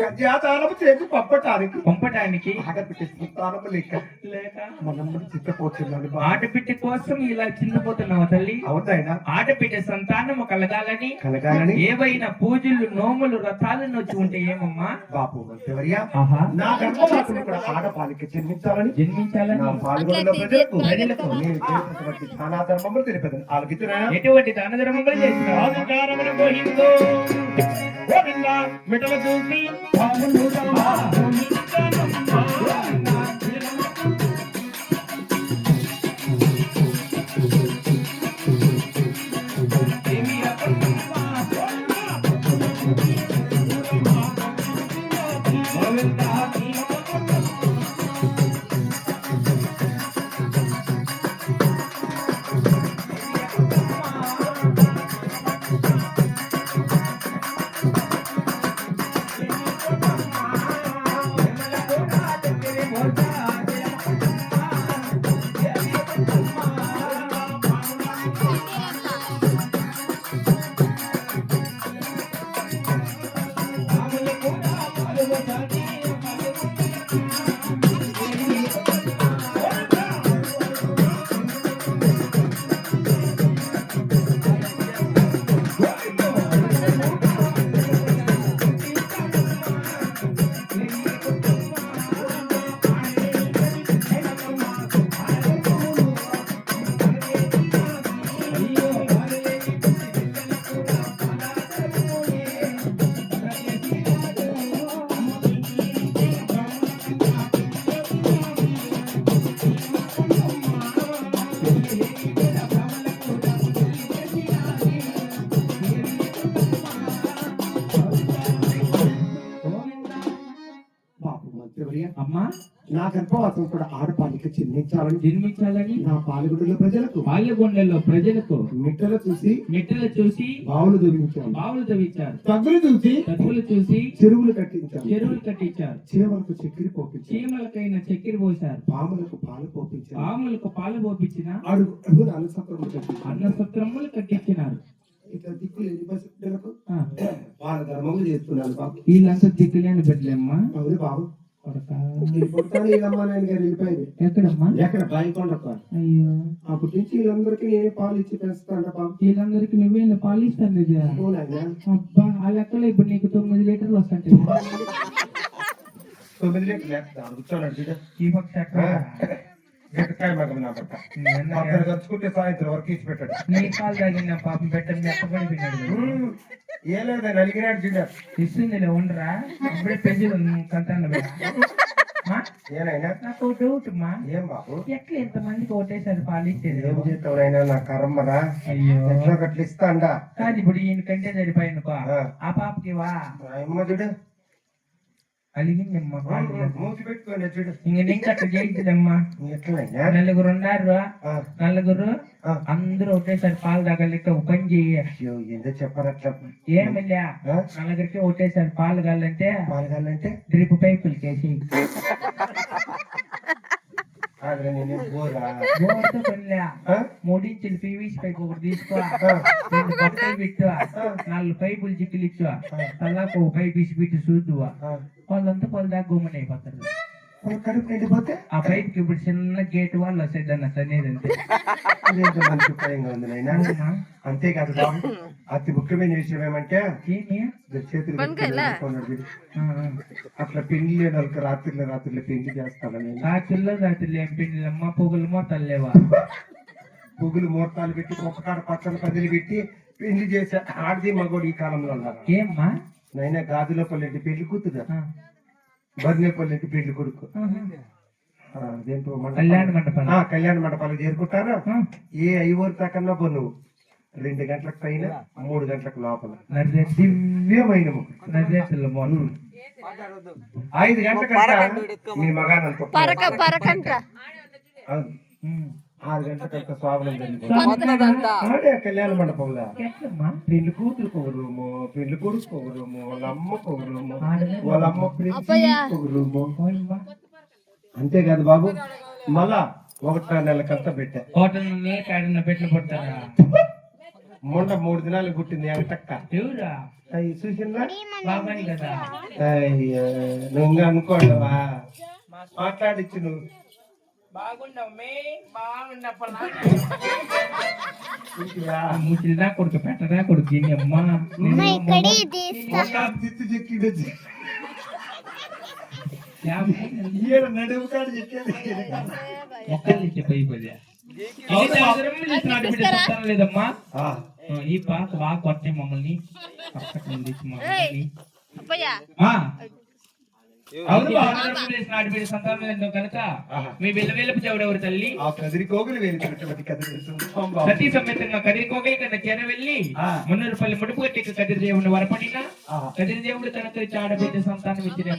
కన్యాదానము చేసి పంపటానికి. పంపటానికి. ఆడబిడ్డ సంతానము లేక. లేక. మనమ్మ చిత్తపోతున్నాను బా. ఆడబిడ్డ కోసం ఇలా చిన్నపోతున్నావు తల్లి? అవునాయన ఆడబిడ్డ సంతానము కలగాలని కలగాలని. ఏవైనా పూజలు నోములు రథాలను వచ్చి ఉంటే ఏమమ్మా? బాపు మంత్రివర్య ఆహా. నా గర్భవాసులు కూడా ఆడపాలికి జన్మించాలని. నా పాల్గొన్న ప్రజలకు ప్రజలకు నేను చేసినటువంటి దానా ధర్మములు తెలిపేది ఎటువంటి దాన ధర్మములు చేసిన రాజకారములు మోహిందో. గోవింద మిటల చూసి పాములు మంత్రివర్య అమ్మా నా గర్భవాసం కూడా ఆడపాలికి చెల్లించాలని జన్మించాలని నా పాల్గొడుల ప్రజలకు బాల్యగొండల్లో ప్రజలకు మిట్టల చూసి మిట్టలు చూసి బావులు దుర్మించాను బావులు తవ్వించారు తగ్గులు చూసి తప్పులు చూసి చెరువులు కట్టించాను చెరువులు కట్టించారు. చీమలకు చక్కెర పోపించాను చీమలకైన చక్కెర పోశారు. పాములకు పాలు పోపించాను పాములకు పాలు పోపించిన అడుగు అడుగున సత్రములు కట్టించినారు. ఇట్లా ఎన్ని బిడ్డలకు ఆ, వాళ్ళ ధర్మములు చేస్తున్నాను బాబు. వీళ్ళంతా దిక్కులేని బిడ్డలేమ్మా అవును బాబు. ఎక్కడమ్మా? ఎక్కడ? బాయికొండకు అయ్యో. అప్పటి నుంచి వీళ్ళందరికీ నేనే పాలు ఇచ్చి పెంచుతాను వీళ్ళందరికి నువ్వే ఇది అవునాయన అబ్బా ఆ లెక్కలో ఇప్పుడు నీకు తొమ్మిది లీటర్లు వస్తాయి తొమ్మిది లీటర్లు ఈ పక్ష గట్టికాయ మగం నా భర్త. నేను అక్కడ ఖర్చుకుంటే సాయంత్రం వరకు ఇచ్చి పెట్టాడు. నీ కాలు తాగిన పాపం పెట్టని ఉమ్, ఏ లేదా నలిగినాడు ఇస్తుందిలే ఉండరా. అప్పుడే పెంచులు కంటాను ఏనైనా నాకు డౌట్ అమ్మా ఏం బాబు? ఎట్లా ఎంతమందికి ఒకటేసారి పాలిచ్చేది? ఏం చేస్తావునైనా నా కర్మరా? అయ్యో. ఎట్లా గట్ల ఇస్తాండా? కాదు ఇప్పుడు ఈయన కంటే సరిపోయినకో ఆ. పాపకి వా చూడు పాలు ఇంక అట్లా నలుగురు ఉన్నారు నలుగురు. అందరూ ఒకటేసారి పాలు తాగలేక ఒక ఏందో చెప్పరు అట్లా? ఏమిలే? నలుగురికి ఒకటేసారి పాలు కావాలంటే పాల్గాలంటే డ్రిప్ పైపులు కేసి ఆగ్రా నేను బోరా? బోర్తో ఆ? మూడించులు పీవీసీ పైపు ఒకటి తీసుకో. రెండు బట్టలు పెట్టు. నాలుగు పైపులు చిక్కులు ఇచ్చు తల్లాకు పైపు ఇచ్చి పెట్టి చూద్దువా. వాళ్ళంతా పొల దాకా గుమ్మని వాళ్ళ కడుపు నిండిపోతే ఆ కి ఇప్పుడు చిన్న గేట్ వాళ్ళు వస్తాయి దాన్ని అనేది అంతే. అదేంటో మంచి ఉపాయంగా ఉంది నాయనా? అంతేకాదు అతి ముఖ్యమైన విషయం ఏమంటే చేతులు. అట్లా పెళ్ళి లేని వాళ్ళకి రాత్రిలో రాత్రిలో పెళ్ళి చేస్తాను నేను. రాత్రుల్లో రాత్రులు ఏం పిండిలమ్మ పొగులమో తల్లేవా పువ్వులు ముహూర్తాలు పెట్టి కుక్కకాడ పచ్చని పందిలు పెట్టి పెళ్ళి చేసే ఆడది మగోడు ఈ కాలంలో ఉన్నారు? ఏమ్మా? నైనా గాజుల పల్లెంటి పెళ్ళి కూతురు. ఆ, బర్నే పల్లెంటి పెళ్ళి కొడుకు. కళ్యాణ మండపాలు. ఆ, కళ్యాణ మండపాలు చేరుకుంటారు? ఏ ఐవోరు తకన్నా పో నువ్వు రెండు గంటలకు పైన మూడు గంటలకు లోపల. దివ్యమైన ఐదు గంటలకంట మీ మగానంత పరక పరకంట. ఆరు జరిగిపోతుంది ఆడే కళ్యాణ మండపంలో పెళ్ళి కూతురుకు ఒక రూము పెళ్ళి కొడుకు ఒక రూము వాళ్ళ అమ్మకు ఒక రూము ఆడనే వాళ్ళ అమ్మ ఒక రూము. అంతేకాదు బాబు. మళ్ళా ఒకటో నెలకంతా పెట్టా. హోటల్ నీ కాడన్న పెట్లు పడతారా మొండ మూడు దినాలు పుట్టింది అయ్యి చూసిందా బాబాని కదా. అయ్యో నువ్వు ఇంకా అనుకోండవా మాట్లాడిచ్చు నువ్వు బాగున్నావు మే బాగున్నప్పలా ఇంటివా? ముసిలిదా కొడుకు పెట్టదా కొడుకు దీని అమ్మా మొన్న తిత్తి చెక్కిండు ఈడ నడుము కాడ చెక్కేది మొక్కలు ఇచ్చే పై పదే లేదమ్మా ఆ, ఆ, ఈ పాత బాగా కొట్టే మమ్మల్ని అవును సంతానం కనుక. మీ బిల్ల వేలపు చెవుడెవరు తల్లి? ఆ కదిరి కోగులు వేలినటువంటి కదిరి సతీ సమేతంగా కదిరి కోగలి కన్నా చేర వెళ్ళి ఆ. మున్నూరు పల్లి ముడుపు కట్టి కదిరి దేవుని వరపడిన. కదిరి దేవుడు తనకు ఆడబిడ్డ సంతానం ఇచ్చిన